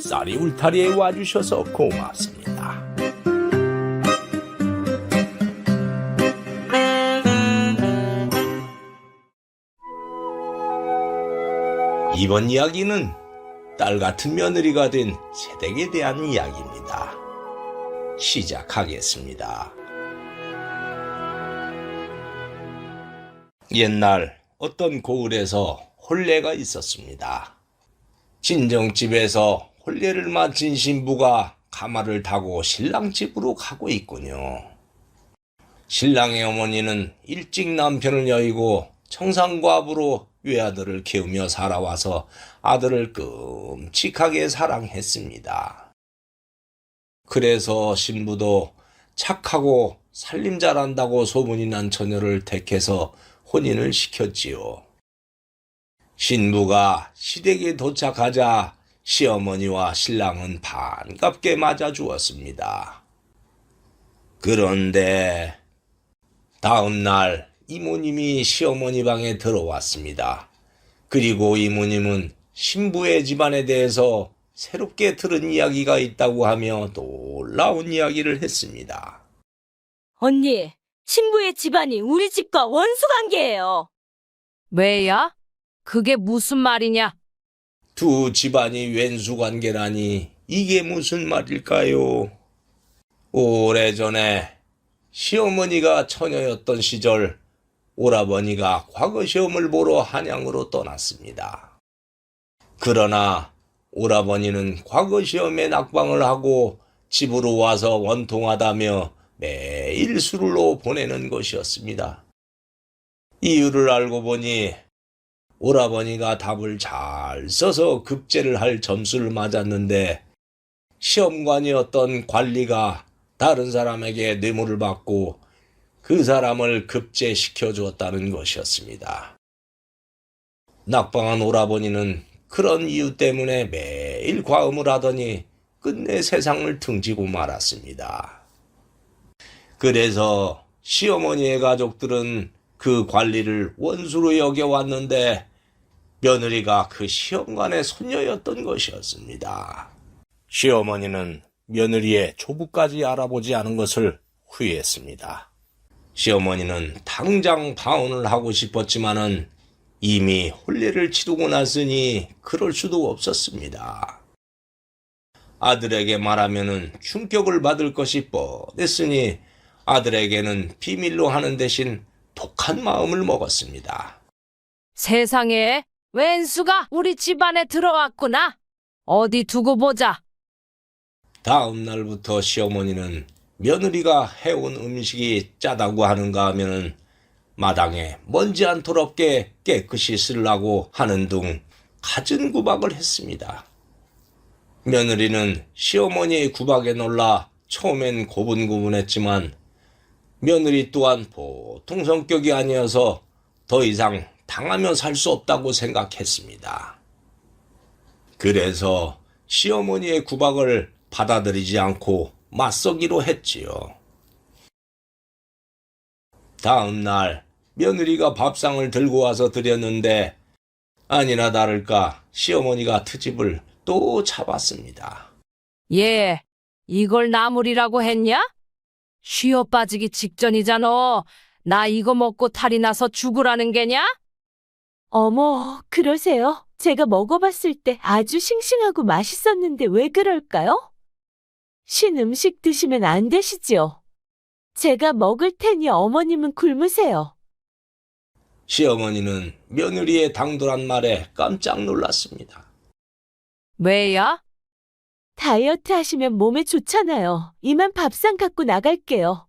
쌀이 울타리에 와주셔서 고맙습니다. 이번 이야기는 딸 같은 며느리가 된 세댁에 대한 이야기입니다. 시작하겠습니다. 옛날 어떤 고을에서 혼례가 있었습니다. 친정집에서 혼례를 마친 신부가 가마를 타고 신랑 집으로 가고 있군요. 신랑의 어머니는 일찍 남편을 여의고 청산과부로 외아들을 키우며 살아와서 아들을 끔찍하게 사랑했습니다. 그래서 신부도 착하고 살림 잘한다고 소문이 난 처녀를 택해서 혼인을 시켰지요. 신부가 시댁에 도착하자 시어머니와 신랑은 반갑게 맞아 주었습니다. 그런데 다음 날 이모님이 시어머니 방에 들어왔습니다. 그리고 이모님은 신부의 집안에 대해서 새롭게 들은 이야기가 있다고 하며 놀라운 이야기를 했습니다. 언니, 신부의 집안이 우리 집과 원수 관계예요. 왜야? 그게 무슨 말이냐? 두 집안이 왼수 관계라니 이게 무슨 말일까요? 오래전에 시어머니가 처녀였던 시절 오라버니가 과거 시험을 보러 한양으로 떠났습니다. 그러나 오라버니는 과거 시험에 낙방을 하고 집으로 와서 원통하다며 매일 술로 보내는 것이었습니다. 이유를 알고 보니 오라버니가 답을 잘 써서 급제를 할 점수를 맞았는데 시험관이었던 관리가 다른 사람에게 뇌물을 받고 그 사람을 급제시켜 주었다는 것이었습니다. 낙방한 오라버니는 그런 이유 때문에 매일 과음을 하더니 끝내 세상을 등지고 말았습니다. 그래서 시어머니의 가족들은 그 관리를 원수로 여겨왔는데 며느리가 그 시험관의 손녀였던 것이었습니다. 시어머니는 며느리의 조부까지 알아보지 않은 것을 후회했습니다. 시어머니는 당장 파혼을 하고 싶었지만은 이미 혼례를 치르고 났으니 그럴 수도 없었습니다. 아들에게 말하면은 충격을 받을 것이 뻔했으니 아들에게는 비밀로 하는 대신 독한 마음을 먹었습니다. 세상에 웬수가 우리 집안에 들어왔구나. 어디 두고 보자. 다음 날부터 시어머니는 며느리가 해온 음식이 짜다고 하는가 하면은 마당에 먼지 않도록게 깨끗이 쓰려고 하는 둥 갖은 구박을 했습니다. 며느리는 시어머니의 구박에 놀라 처음엔 고분고분했지만 며느리 또한 보통 성격이 아니어서 더 이상 당하며 살 수 없다고 생각했습니다. 그래서 시어머니의 구박을 받아들이지 않고 맞서기로 했지요. 다음 날 며느리가 밥상을 들고 와서 드렸는데 아니나 다를까 시어머니가 트집을 또 잡았습니다. 예, 이걸 나물이라고 했냐? 쉬어 빠지기 직전이잖아. 나 이거 먹고 탈이 나서 죽으라는 게냐? 어머, 그러세요? 제가 먹어봤을 때 아주 싱싱하고 맛있었는데 왜 그럴까요? 신 음식 드시면 안 되시지요. 제가 먹을 테니 어머님은 굶으세요. 시어머니는 며느리의 당돌한 말에 깜짝 놀랐습니다. 왜야? 다이어트 하시면 몸에 좋잖아요. 이만 밥상 갖고 나갈게요.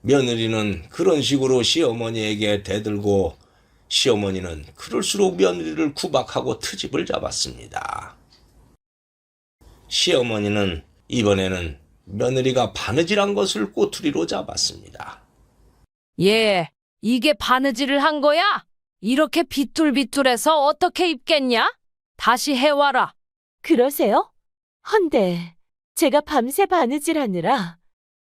며느리는 그런 식으로 시어머니에게 대들고 시어머니는 그럴수록 며느리를 구박하고 트집을 잡았습니다. 시어머니는 이번에는 며느리가 바느질한 것을 꼬투리로 잡았습니다. 예, 이게 바느질을 한 거야? 이렇게 비뚤비뚤해서 어떻게 입겠냐? 다시 해와라. 그러세요? 헌데, 제가 밤새 바느질 하느라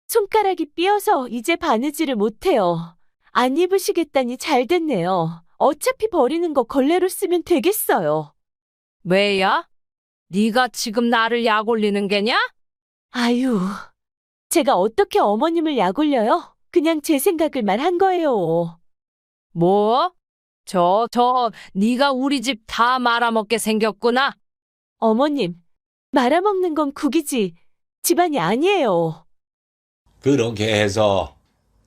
손가락이 삐어서 이제 바느질을 못해요. 안 입으시겠다니 잘 됐네요. 어차피 버리는 거 걸레로 쓰면 되겠어요. 왜야? 네가 지금 나를 약 올리는 게냐? 아유, 제가 어떻게 어머님을 약 올려요? 그냥 제 생각을 말한 거예요. 뭐? 저, 저, 네가 우리 집 다 말아먹게 생겼구나. 어머님, 말아먹는 건 국이지 집안이 아니에요. 그렇게 해서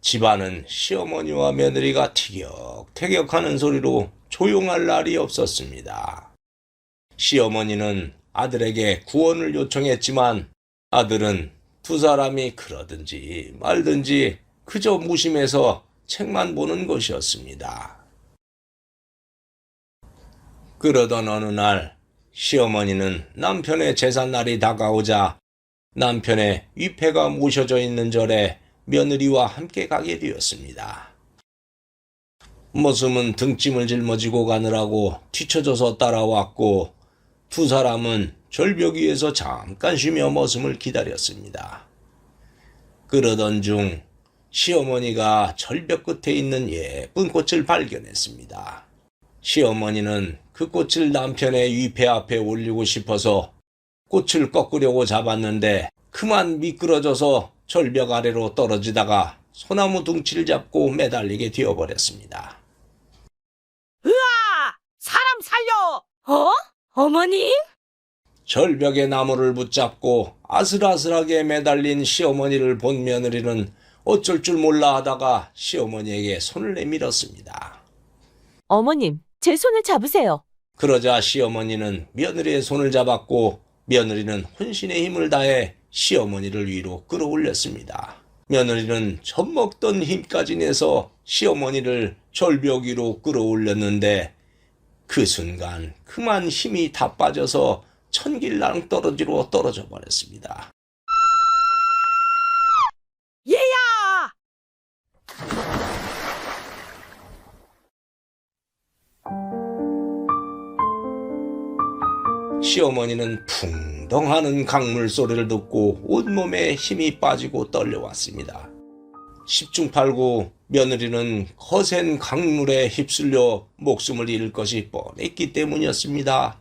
집안은 시어머니와 며느리가 티격태격하는 소리로 조용할 날이 없었습니다. 시어머니는 아들에게 구원을 요청했지만 아들은 두 사람이 그러든지 말든지 그저 무심해서 책만 보는 것이었습니다. 그러던 어느 날 시어머니는 남편의 제삿날이 다가오자 남편의 위패가 모셔져 있는 절에 며느리와 함께 가게 되었습니다. 머슴은 등짐을 짊어지고 가느라고 뒤처져서 따라왔고 두 사람은 절벽 위에서 잠깐 쉬며 머슴을 기다렸습니다. 그러던 중 시어머니가 절벽 끝에 있는 예쁜 꽃을 발견했습니다. 시어머니는 그 꽃을 남편의 위패 앞에 올리고 싶어서 꽃을 꺾으려고 잡았는데 그만 미끄러져서 절벽 아래로 떨어지다가 소나무 둥치를 잡고 매달리게 되어버렸습니다. 사람 살려! 어? 어머니? 절벽에 나무를 붙잡고 아슬아슬하게 매달린 시어머니를 본 며느리는 어쩔 줄 몰라 하다가 시어머니에게 손을 내밀었습니다. 어머님, 제 손을 잡으세요. 그러자 시어머니는 며느리의 손을 잡았고 며느리는 혼신의 힘을 다해 시어머니를 위로 끌어올렸습니다. 며느리는 젖먹던 힘까지 내서 시어머니를 절벽 위로 끌어올렸는데 그 순간 그만 힘이 다 빠져서 천길랑 떨어지로 떨어져 버렸습니다. 시어머니는 풍덩하는 강물 소리를 듣고 온몸에 힘이 빠지고 떨려왔습니다. 십중팔구 며느리는 거센 강물에 휩쓸려 목숨을 잃을 것이 뻔했기 때문이었습니다.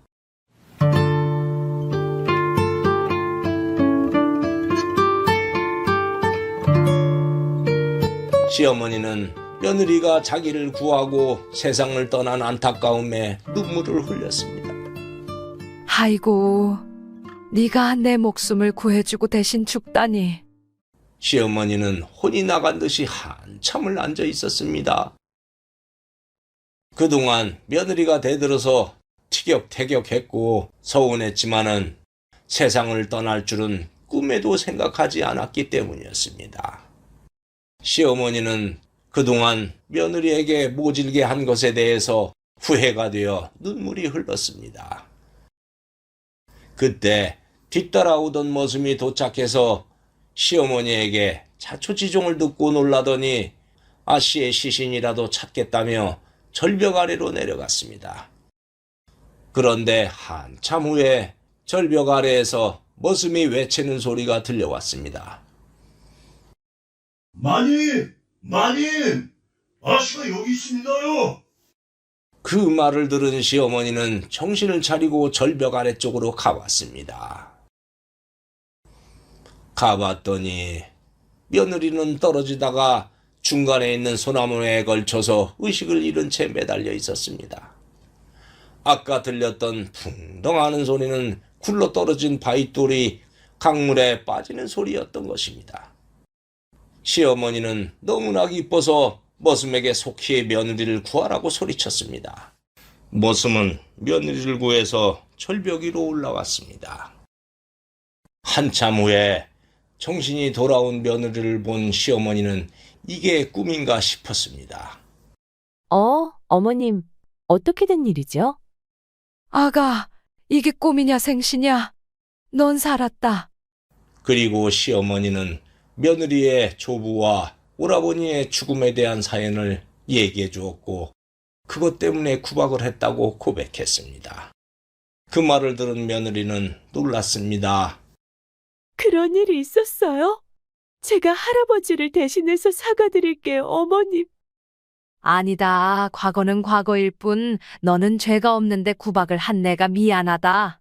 시어머니는 며느리가 자기를 구하고 세상을 떠난 안타까움에 눈물을 흘렸습니다. 아이고, 네가 내 목숨을 구해주고 대신 죽다니. 시어머니는 혼이 나간 듯이 한참을 앉아 있었습니다. 그동안 며느리가 대들어서 티격태격했고 서운했지만은 세상을 떠날 줄은 꿈에도 생각하지 않았기 때문이었습니다. 시어머니는 그동안 며느리에게 모질게 한 것에 대해서 후회가 되어 눈물이 흘렀습니다. 그때 뒤따라오던 머슴이 도착해서 시어머니에게 자초지종을 듣고 놀라더니 아씨의 시신이라도 찾겠다며 절벽 아래로 내려갔습니다. 그런데 한참 후에 절벽 아래에서 머슴이 외치는 소리가 들려왔습니다. 마님! 마님! 아씨가 여기 있습니다요! 그 말을 들은 시어머니는 정신을 차리고 절벽 아래쪽으로 가봤습니다. 가봤더니 며느리는 떨어지다가 중간에 있는 소나무에 걸쳐서 의식을 잃은 채 매달려 있었습니다. 아까 들렸던 풍덩하는 소리는 굴러 떨어진 바위돌이 강물에 빠지는 소리였던 것입니다. 시어머니는 너무나 기뻐서 머슴에게 속히 며느리를 구하라고 소리쳤습니다. 머슴은 며느리를 구해서 절벽 위로 올라왔습니다. 한참 후에 정신이 돌아온 며느리를 본 시어머니는 이게 꿈인가 싶었습니다. 어, 어머님, 어떻게 된 일이죠? 아가, 이게 꿈이냐 생시냐? 넌 살았다. 그리고 시어머니는 며느리의 조부와 오라버니의 죽음에 대한 사연을 얘기해 주었고 그것 때문에 구박을 했다고 고백했습니다. 그 말을 들은 며느리는 놀랐습니다. 그런 일이 있었어요? 제가 할아버지를 대신해서 사과드릴게요, 어머님. 아니다. 과거는 과거일 뿐 너는 죄가 없는데 구박을 한 내가 미안하다.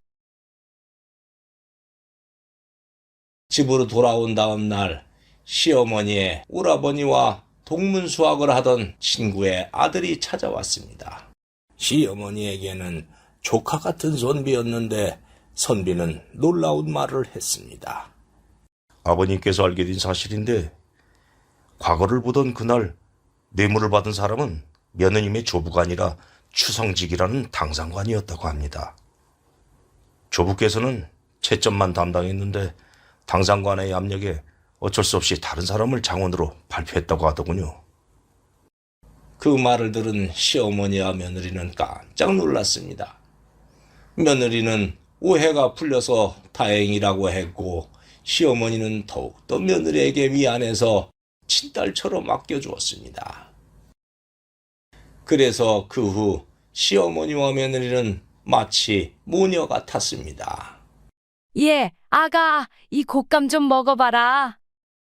집으로 돌아온 다음 날 시어머니의 오라버니와 동문수학을 하던 친구의 아들이 찾아왔습니다. 시어머니에게는 조카 같은 선비였는데 선비는 놀라운 말을 했습니다. 아버님께서 알게 된 사실인데 과거를 보던 그날 뇌물을 받은 사람은 며느님의 조부가 아니라 추성직이라는 당상관이었다고 합니다. 조부께서는 채점만 담당했는데 당상관의 압력에 어쩔 수 없이 다른 사람을 장원으로 발표했다고 하더군요. 그 말을 들은 시어머니와 며느리는 깜짝 놀랐습니다. 며느리는 오해가 풀려서 다행이라고 했고 시어머니는 더욱더 며느리에게 미안해서 친딸처럼 아껴주었습니다. 그래서 그 후 시어머니와 며느리는 마치 모녀 같았습니다. 예, 아가, 이 곶감 좀 먹어봐라.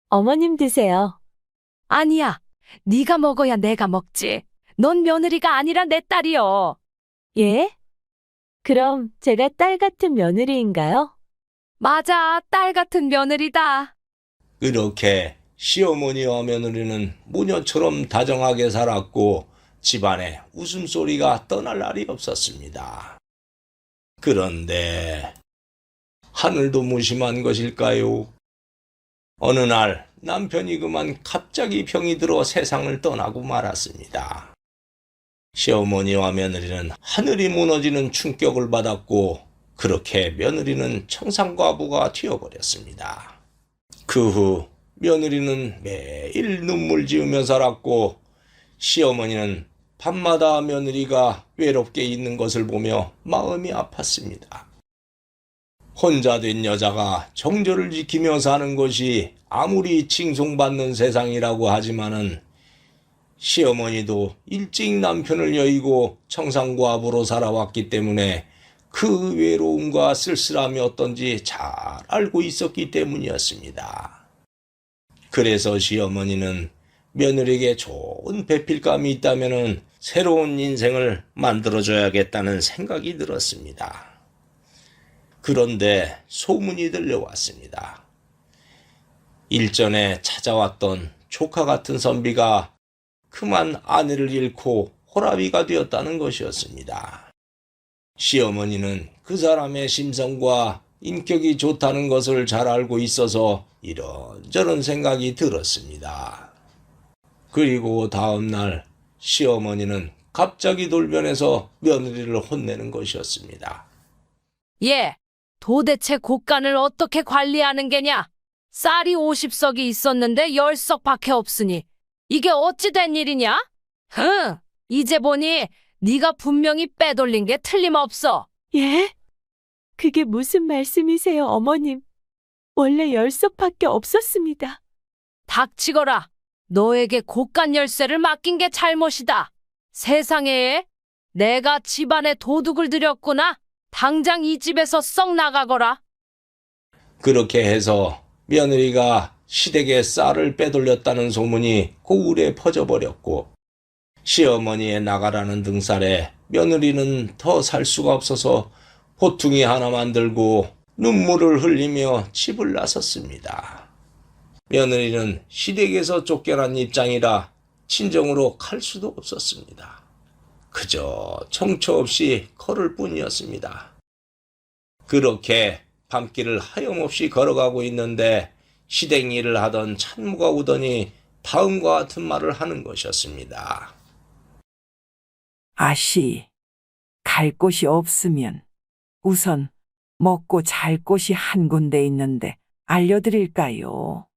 어머님 드세요. 아니야, 네가 먹어야 내가 먹지. 넌 며느리가 아니라 내 딸이여. 예? 그럼 제가 딸 같은 며느리인가요? 맞아, 딸 같은 며느리다. 그렇게 시어머니와 며느리는 모녀처럼 다정하게 살았고 집안에 웃음소리가 떠날 날이 없었습니다. 그런데 하늘도 무심한 것일까요? 어느 날 남편이 그만 갑자기 병이 들어 세상을 떠나고 말았습니다. 시어머니와 며느리는 하늘이 무너지는 충격을 받았고 그렇게 며느리는 청산과부가 되어버렸습니다. 그 후 며느리는 매일 눈물 지으며 살았고 시어머니는 밤마다 며느리가 외롭게 있는 것을 보며 마음이 아팠습니다. 혼자 된 여자가 정절을 지키며 사는 것이 아무리 칭송받는 세상이라고 하지만은 시어머니도 일찍 남편을 여의고 청산과부로 살아왔기 때문에 그 외로움과 쓸쓸함이 어떤지 잘 알고 있었기 때문이었습니다. 그래서 시어머니는 며느리에게 좋은 배필감이 있다면 새로운 인생을 만들어줘야겠다는 생각이 들었습니다. 그런데 소문이 들려왔습니다. 일전에 찾아왔던 조카 같은 선비가 그만 아내를 잃고 호라비가 되었다는 것이었습니다. 시어머니는 그 사람의 심성과 인격이 좋다는 것을 잘 알고 있어서 이런저런 생각이 들었습니다. 그리고 다음날 시어머니는 갑자기 돌변해서 며느리를 혼내는 것이었습니다. 예, 도대체 곶간을 어떻게 관리하는 게냐? 쌀이 50석이 있었는데 10석 밖에 없으니 이게 어찌 된 일이냐? 흥, 이제 보니 네가 분명히 빼돌린 게 틀림없어. 예? 그게 무슨 말씀이세요, 어머님? 원래 열석밖에 없었습니다. 닥치거라. 너에게 곶간 열쇠를 맡긴 게 잘못이다. 세상에 내가 집안에 도둑을 들였구나. 당장 이 집에서 썩 나가거라. 그렇게 해서 며느리가 시댁에 쌀을 빼돌렸다는 소문이 고울에 퍼져버렸고 시어머니의 나가라는 등살에 며느리는 더 살 수가 없어서 호퉁이 하나 만 들고 눈물을 흘리며 집을 나섰습니다. 며느리는 시댁에서 쫓겨난 입장이라 친정으로 갈 수도 없었습니다. 그저 청처 없이 걸을 뿐이었습니다. 그렇게 밤길을 하염없이 걸어가고 있는데 시댁 일을 하던 찬무가 오더니 다음과 같은 말을 하는 것이었습니다. 아씨, 갈 곳이 없으면 우선 먹고 잘 곳이 한 군데 있는데 알려드릴까요?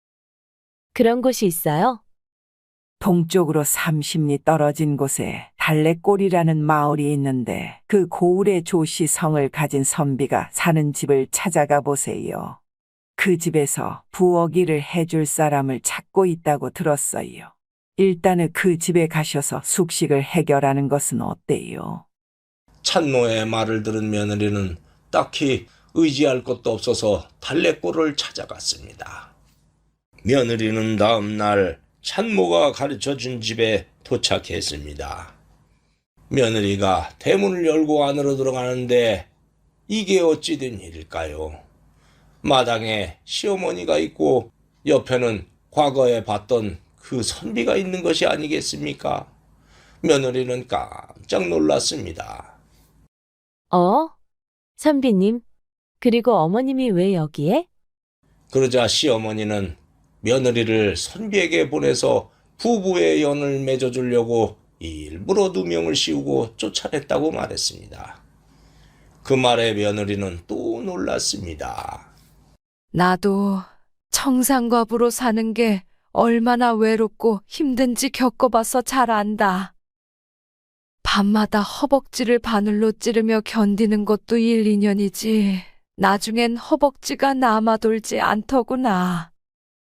그런 곳이 있어요? 동쪽으로 30리 떨어진 곳에 달래골이라는 마을이 있는데 그 고을의 조씨 성을 가진 선비가 사는 집을 찾아가 보세요. 그 집에서 부엌 일을 해줄 사람을 찾고 있다고 들었어요. 일단은 그 집에 가셔서 숙식을 해결하는 것은 어때요? 찬모의 말을 들은 며느리는 딱히 의지할 것도 없어서 달래골을 찾아갔습니다. 며느리는 다음 날 찬모가 가르쳐 준 집에 도착했습니다. 며느리가 대문을 열고 안으로 들어가는데 이게 어찌 된 일일까요? 마당에 시어머니가 있고 옆에는 과거에 봤던 그 선비가 있는 것이 아니겠습니까? 며느리는 깜짝 놀랐습니다. 어? 선비님, 그리고 어머님이 왜 여기에? 그러자 시어머니는 며느리를 선비에게 보내서 부부의 연을 맺어주려고 일부러 누명을 씌우고 쫓아냈다고 말했습니다. 그 말에 며느리는 또 놀랐습니다. 나도 청산과부로 사는 게 얼마나 외롭고 힘든지 겪어봐서 잘 안다. 밤마다 허벅지를 바늘로 찌르며 견디는 것도 1, 2년이지. 나중엔 허벅지가 남아돌지 않더구나.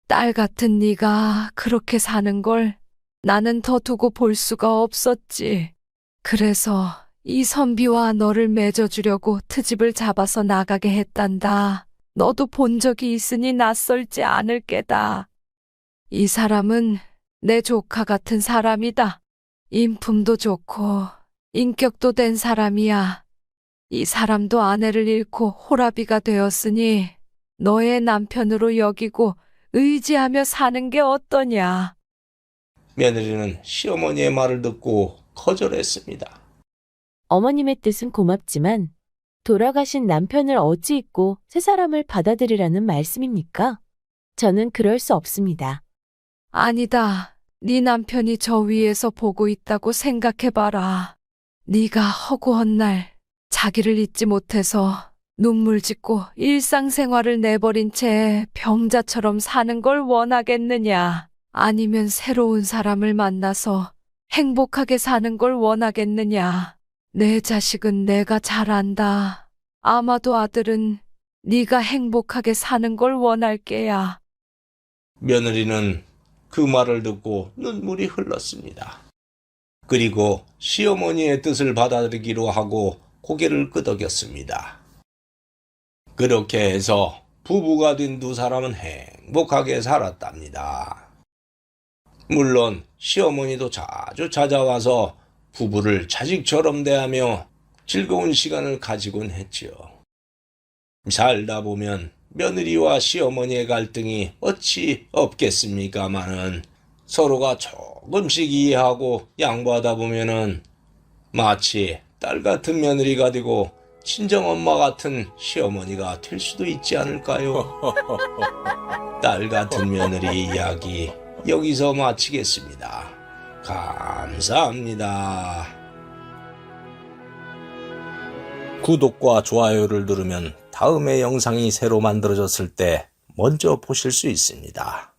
딸 같은 네가 그렇게 사는 걸 나는 더 두고 볼 수가 없었지. 그래서 이 선비와 너를 맺어주려고 트집을 잡아서 나가게 했단다. 너도 본 적이 있으니 낯설지 않을 게다. 이 사람은 내 조카 같은 사람이다. 인품도 좋고 인격도 된 사람이야. 이 사람도 아내를 잃고 호라비가 되었으니 너의 남편으로 여기고 의지하며 사는 게 어떠냐. 며느리는 시어머니의 말을 듣고 거절했습니다. 어머님의 뜻은 고맙지만 돌아가신 남편을 어찌 잊고 새 사람을 받아들이라는 말씀입니까? 저는 그럴 수 없습니다. 아니다. 네 남편이 저 위에서 보고 있다고 생각해봐라. 네가 허구한 날 자기를 잊지 못해서 눈물 짓고 일상생활을 내버린 채 병자처럼 사는 걸 원하겠느냐? 아니면 새로운 사람을 만나서 행복하게 사는 걸 원하겠느냐? 내 자식은 내가 잘 안다. 아마도 아들은 네가 행복하게 사는 걸 원할 게야. 며느리는 그 말을 듣고 눈물이 흘렀습니다. 그리고 시어머니의 뜻을 받아들이기로 하고 고개를 끄덕였습니다. 그렇게 해서 부부가 된 두 사람은 행복하게 살았답니다. 물론 시어머니도 자주 찾아와서 부부를 자식처럼 대하며 즐거운 시간을 가지곤 했지요. 살다 보면 며느리와 시어머니의 갈등이 어찌 없겠습니까마는 서로가 조금씩 이해하고 양보하다 보면은 마치 딸 같은 며느리가 되고 친정 엄마 같은 시어머니가 될 수도 있지 않을까요? 딸 같은 며느리 이야기 여기서 마치겠습니다. 감사합니다. 구독과 좋아요를 누르면 다음에 영상이 새로 만들어졌을 때 먼저 보실 수 있습니다.